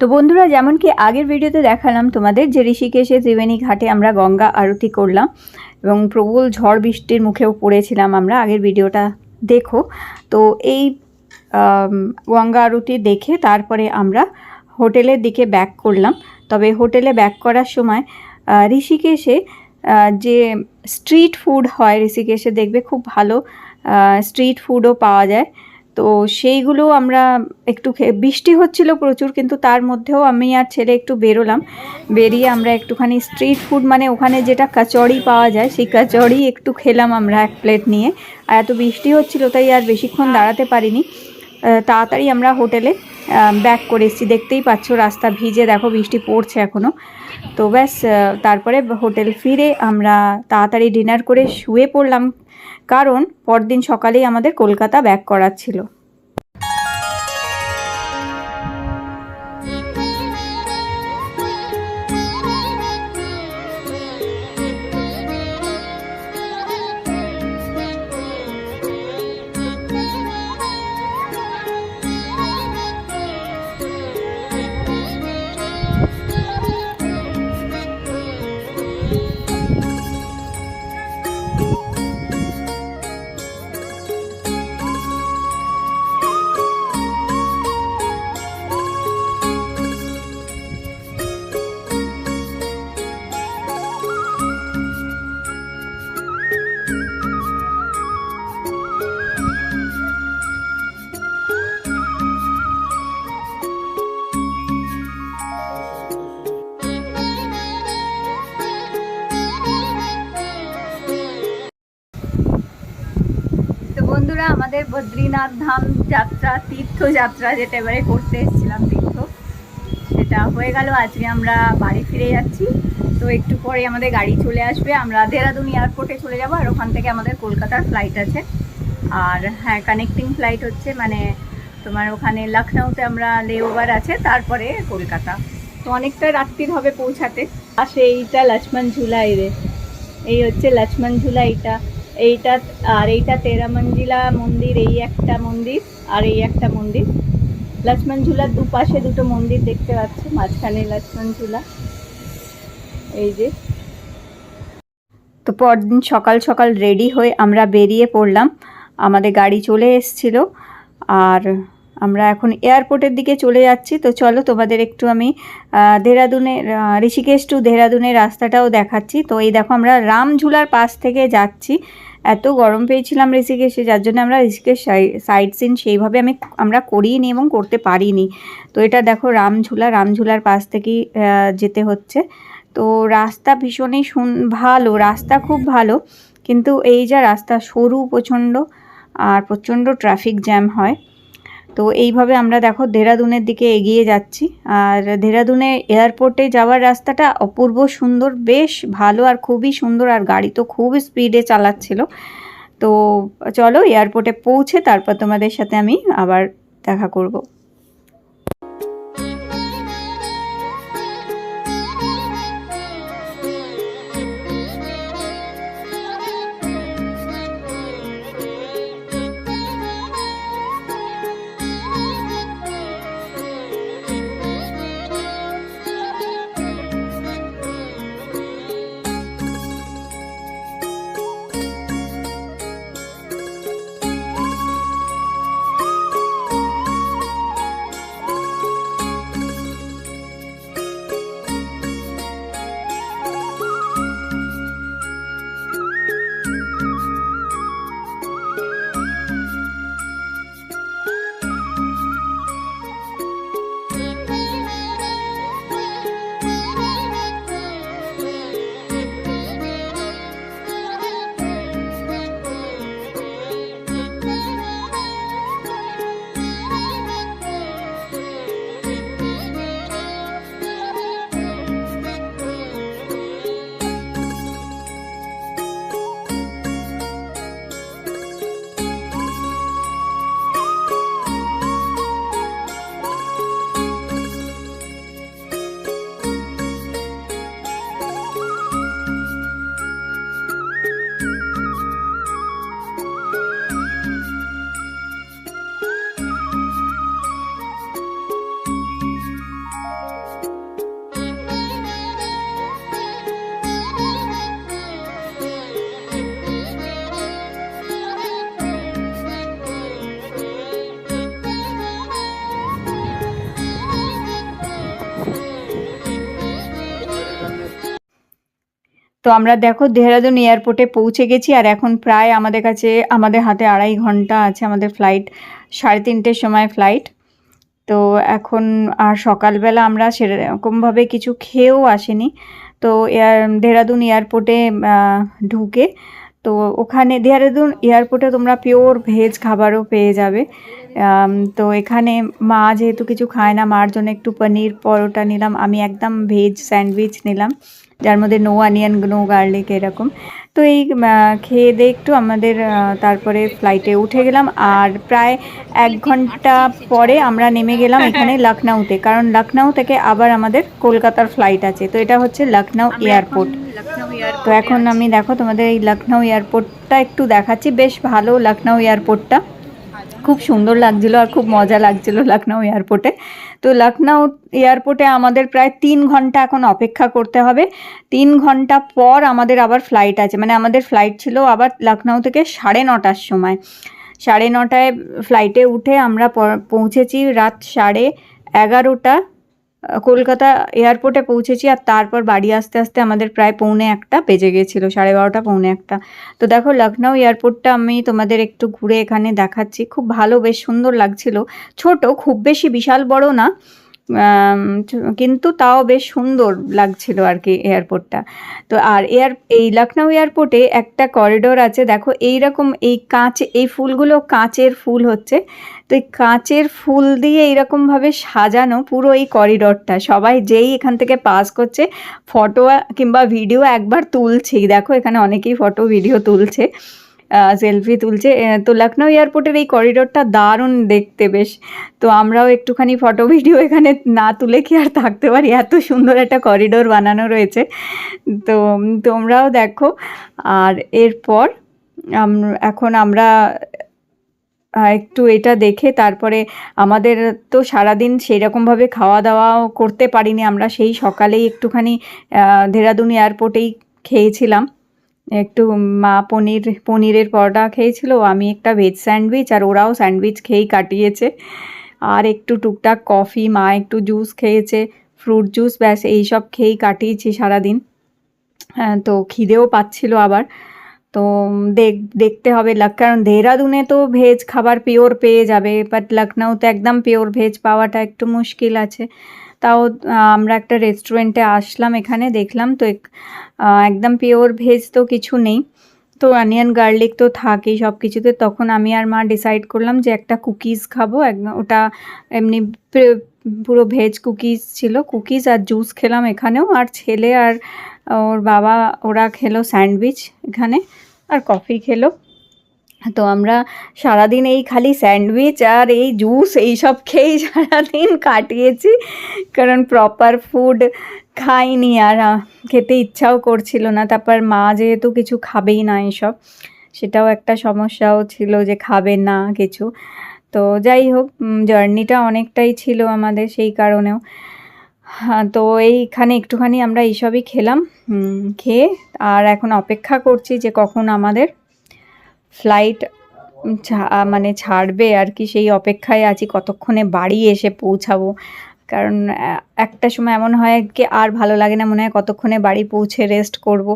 তো বন্ধুরা যেমন কি আগের ভিডিওতে দেখালাম, তোমাদের যে ঋষিকেশে ত্রিবেণী ঘাটে আমরা গঙ্গা আরতি করলাম এবং প্রবল ঝড় বৃষ্টির মুখেও পড়েছিলাম আমরা, আগের ভিডিওটা দেখো। তো এই গঙ্গা আরতি দেখে তারপরে আমরা হোটেলের দিকে ব্যাক করলাম। তবে হোটেলে ব্যাক করার সময় ঋষিকেশে যে স্ট্রিট ফুড হয়, ঋষিকেশে দেখবে খুব ভালো স্ট্রিট ফুডও পাওয়া যায়। তো সেইগুলো আমরা একটু বৃষ্টি হচ্ছিল প্রচুর, কিন্তু তার মধ্যেও আমি আর ছেলে একটু বেরোলাম। বেরিয়ে আমরা একটুখানি স্ট্রিট ফুড মানে ওখানে যেটা কচড়ি পাওয়া যায়, সেই কচড়ি একটু খেলাম আমরা এক প্লেট নিয়ে। আর এত বৃষ্টি হচ্ছিল, তাই আর বেশিক্ষণ দাঁড়াতে পারিনি। তাড়াতাড়ি আমরা হোটেলে ব্যাক করে এসেছি। দেখতেই পাচ্ছ রাস্তা ভিজে, দেখো বৃষ্টি পড়ছে এখনও তো ব্যাস তারপরে হোটেল ফিরে আমরা তাড়াতাড়ি ডিনার করে শুয়ে পড়লাম। কারণ পরদিন সকালেই আমাদের কলকাতা ব্যাক করার ছিল আমাদের বদ্রীনাথ ধাম যাত্রা, তীর্থযাত্রা যেটা এবারে করতে এসেছিলাম তীর্থ, সেটা হয়ে গেল। আজকে আমরা বাড়ি ফিরে যাচ্ছি। তো একটু পরে আমাদের গাড়ি চলে আসবে। আমরা দেরাদুন এয়ারপোর্টে চলে যাব আর ওখান থেকে আমাদের কলকাতার ফ্লাইট আছে। আর হ্যাঁ কানেক্টিং ফ্লাইট হচ্ছে মানে তোমার ওখানে লখনৌতে আমরা লেওভার আছে, তারপরে কলকাতা। তো অনেকটা রাত্রির হবে পৌঁছাতে। আসে এইটা লক্ষ্মণ ঝুলা এই রে এই হচ্ছে লক্ষ্মণ ঝুলা এইটা এইটা আর এইটা তেরা মঞ্জিলা মন্দির এই একটা মন্দির আর এই একটা মন্দির। লক্ষ্মণ ঝুলার দুপাশে দুটো মন্দির দেখতে পাচ্ছ মাঝখানে লক্ষ্মণ ঝুলা এই যে। তো পরদিন সকাল সকাল রেডি হয়ে আমরা বেরিয়ে পড়লাম। আমাদের গাড়ি চলে এসছিল আর আমরা এখন এয়ারপোর্টের দিকে চলে যাচ্ছি। তো চলো তোমাদের একটু আমি আহ, ঋষিকেশ টু দেহরাদুনের রাস্তাটাও দেখাচ্ছি। তো এই দেখো আমরা রামঝুলার পাশ থেকে যাচ্ছি। এত গরম পেয়েছিলাম ঋষিকেশে, যার জন্য আমরা ঋষিকেশ সাইড সিন সেইভাবে আমি আমরা করিনি এবং করতে পারিনি। তো এটা দেখো রামঝুলা, রামঝুলার পাশ থেকেই যেতে হচ্ছে। তো রাস্তা ভীষণই শুন ভালো, রাস্তা খুব ভালো, কিন্তু এই যা রাস্তা সরু প্রচণ্ড, আর প্রচণ্ড ট্রাফিক জ্যাম হয়। তো এইভাবে আমরা দেখো দেরাদুনের দিকে এগিয়ে যাচ্ছি। আর দেহরাদুনে এয়ারপোর্টে যাওয়ার রাস্তাটা অপূর্ব সুন্দর, বেশ ভালো আর খুবই সুন্দর। আর গাড়ি তো খুব স্পিডে চালাচ্ছিল। তো চলো এয়ারপোর্টে পৌঁছে তারপর তোমাদের সাথে আমি আবার দেখা করব। তো আমরা দেখো দেহরাদুন এয়ারপোর্টে পৌঁছে গেছি আর এখন প্রায় আমাদের কাছে, আমাদের হাতে আড়াই ঘণ্টা আছে আমাদের ফ্লাইট সাড়ে তিনটের সময় ফ্লাইট তো এখন আর সকালবেলা আমরা সেরকমভাবে কিছু খেয়েও আসেনি। তো এয়ার, দেহরাদুন এয়ারপোর্টে ঢুকে তো ওখানে, দেহরাদুন এয়ারপোর্টে তোমরা পিওর ভেজ খাবারও পেয়ে যাবে। তো এখানে মা যেহেতু কিছু খায় না মার জন্য একটু পনির পরোটা নিলাম। আমি একদম ভেজ স্যান্ডউইচ নিলাম যার মধ্যে নো অনিয়ন নো গার্লিক এরকম। তো এই খেয়ে দিয়ে একটু আমাদের তারপরে ফ্লাইটে উঠে গেলাম। আর প্রায় এক ঘণ্টা পরে আমরা নেমে গেলাম এখানে লখনৌতে কারণ লখনৌ থেকে আবার আমাদের কলকাতার ফ্লাইট আছে। তো এটা হচ্ছে লখনৌ এয়ারপোর্ট তো এখন আমি দেখো তোমাদের এই লখনৌ এয়ারপোর্টটা একটু দেখাচ্ছি। বেশ ভালো লখনৌ এয়ারপোর্টটা খুব সুন্দর লাগছিল আর খুব মজা লাগছিল লখনৌ এয়ারপোর্টে। তো লখনৌ এয়ারপোর্টে আমাদের প্রায় তিন ঘণ্টা এখন অপেক্ষা করতে হবে। তিন ঘণ্টা পর আমাদের আবার ফ্লাইট আছে। মানে আমাদের ফ্লাইট ছিল আবার লখনৌ থেকে সাড়ে নটার সময়। সাড়ে নটায় ফ্লাইটে উঠে আমরা পৌঁছেছি রাত সাড়ে এগারোটা। কলকাতা এয়ারপোর্টে পৌঁছেছি আর তারপর বাড়ি আসতে আসতে আমাদের প্রায় পৌনে একটা বেজে গেছিল, সাড়ে বারোটা, পৌনে একটা। তো দেখো লখনউ এয়ারপোর্টটা আমি তোমাদের একটু ঘুরে এখানে দেখাচ্ছি। খুব ভালো, বেশ সুন্দর লাগছিল। ছোট, খুব বেশি বিশাল বড় না। কিন্তু তাও বেশ সুন্দর লাগছিল আর কি এয়ারপোর্টটা তো আর এয়ার, এই লখনৌ এয়ারপোর্টে একটা করিডোর আছে, দেখো এই রকম এই কাঁচ, এই ফুলগুলো কাঁচের ফুল হচ্ছে। তো এই কাঁচের ফুল দিয়ে এইরকমভাবে সাজানো পুরো এই করিডোরটা সবাই যেই এখান থেকে পাস করছে ফটো কিংবা ভিডিও একবার তুলছেই দেখো এখানে অনেকেই ফটো ভিডিও তুলছে। সেলফি তুলছে। তো লখনৌ এয়ারপোর্টের এই করিডোরটা দারুণ দেখতে বেশ। তো আমরাও একটুখানি ফটো ভিডিও এখানে না তুলে কি আর থাকতে পারি? এত সুন্দর একটা করিডোর বানানো রয়েছে। তো তোমরাও দেখো। আর এরপর এখন আমরা একটু এটা দেখে তারপরে আমাদের তো সারাদিন সেই রকমভাবে খাওয়া দাওয়াও করতে পারিনি আমরা। সেই সকালেই একটুখানি আহ, দেহরাদুন এয়ারপোর্টেই খেয়েছিলাম। একটু মা পনির, পনিরের পরোটা খেয়েছিল, আমি একটা ভেজ স্যান্ডউইচ আর ওরাও স্যান্ডউইচ খেয়েই কাটিয়েছে। আর একটু টুকটাক কফি মা একটু জুস খেয়েছে ফ্রুট জুস ব্যাস এইসব খেয়েই কাটিয়েছি সারাদিন। হ্যাঁ তো খিদেও পাচ্ছিল আবার। তো দেখ, দেখতে হবে লাক, কারণ দেহরাদুনে তো ভেজ খাবার পিওর পেয়ে যাবে বাট লখনৌতে একদম পিওর ভেজ পাওয়াটা একটু মুশকিল আছে। তাও আমরা একটা রেস্টুরেন্টে আসলাম এখানে, দেখলাম তো এক- একদম পিওর ভেজ তো কিছু নেই। তো অনিয়ন গার্লিক তো থাকেই সব কিছুতে তখন আমি আর মা ডিসাইড করলাম যে একটা কুকিজ খাব। ওটা এমনি পুরো ভেজ কুকিজ ছিল। কুকিজ আর জুস খেলাম এখানেও। আর ছেলে আর ওর বাবা, ওরা খেলো স্যান্ডউইচ এখানে। আর কফি খেলো। তো আমরা সারাদিন এই খালি স্যান্ডউইচ আর এই জুস এই সব খেয়েই সারাদিন কাটিয়েছি। কারণ প্রপার ফুড খাইনি আর খেতে ইচ্ছাও করছিল না। তারপর মা যেহেতু কিছু খাবেই না এসব, সেটাও একটা সমস্যাও ছিল যে খাবে না কিছু। তো যাই হোক জার্নিটা অনেকটাই ছিল আমাদের সেই কারণেও। হ্যাঁ তো এইখানে একটুখানি আমরা এইসবই খেলাম খেয়ে আর এখন অপেক্ষা করছি যে কখন আমাদের ফ্লাইট মানে ছাড়বে আর কি, সেই অপেক্ষায় আছি, কতক্ষণে বাড়ি এসে পৌঁছাবো। কারণ একটা সময় এমন হয় কি, আর ভালো লাগে না, মনে হয় কতক্ষণে বাড়ি পৌঁছে রেস্ট করব।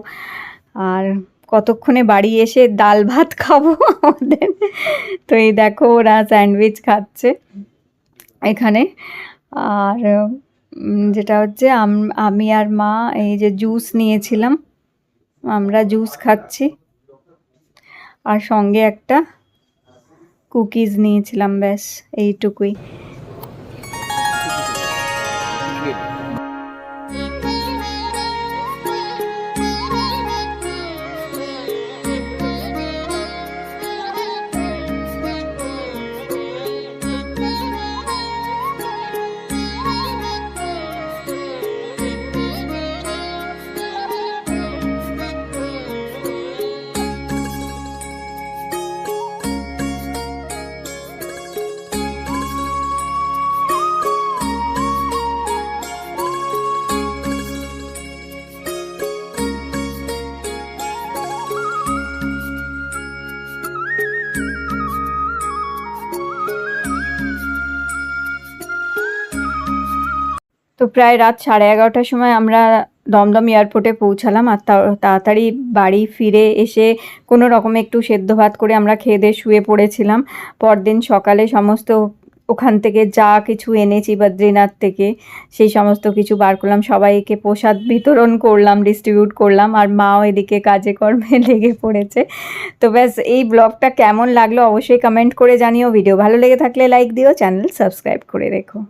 আর কতক্ষণে বাড়ি এসে ডাল ভাত খাব আমাদের। তো এই দেখো, ওরা স্যান্ডউইচ খাচ্ছে এখানে। আর যেটা হচ্ছে, আমি আর মা এই যে জুস নিয়েছিলাম, আমরা জুস খাচ্ছি। আর সঙ্গে একটা কুকিজ নিয়েছিলাম ব্যাস এইটুকুই। তো প্রায় রাত সাড়ে এগারোটার সময় আমরা দমদম এয়ারপোর্টে পৌঁছালাম আর তাড়াতাড়ি বাড়ি ফিরে এসে কোনো রকমে একটু সেদ্ধ ভাত করে আমরা খেয়ে দিয়ে শুয়ে পড়েছিলাম। পরদিন সকালে সমস্ত ওখান থেকে যা কিছু এনেছি বদ্রীনাথ থেকে, সেই সমস্ত কিছু বার করলাম। সবাইকে প্রসাদ বিতরণ করলাম ডিস্ট্রিবিউট করলাম আর মাও এদিকে কাজে কর্মে লেগে পড়েছে। তো ব্যাস, এই ব্লগটা কেমন লাগল অবশ্যই কমেন্ট করে জানিও। ভিডিও ভালো লেগে থাকলে লাইক দিও চ্যানেল সাবস্ক্রাইব করে রেখো।